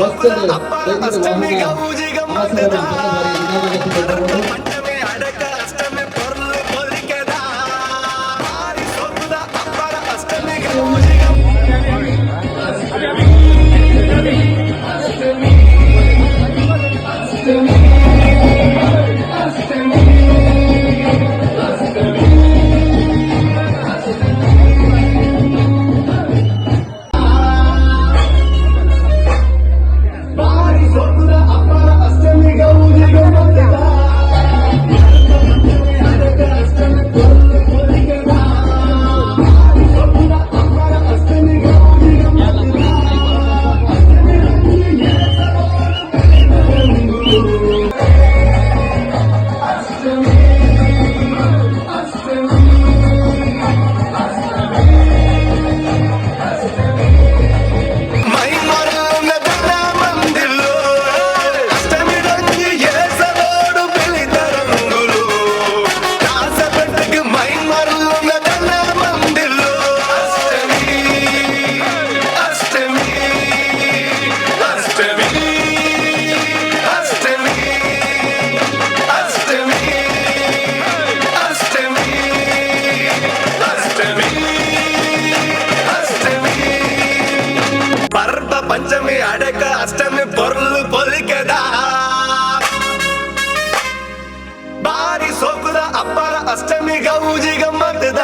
அஷ்டமிக பூஜிகம் வந்ததாம் அடக்க அஷ்டமி ಪಂಚಮಿ ಅಡಕ ಅಷ್ಟಮಿ ಪೊರ್ಲು ಪೊಲಿಕೆದ. ಬಾರಿ ಸೋಕುದ ಅಪ್ಪರ ಅಷ್ಟಮಿ ಗೌಜಿ ಗಮ್ಮತ್ತದ.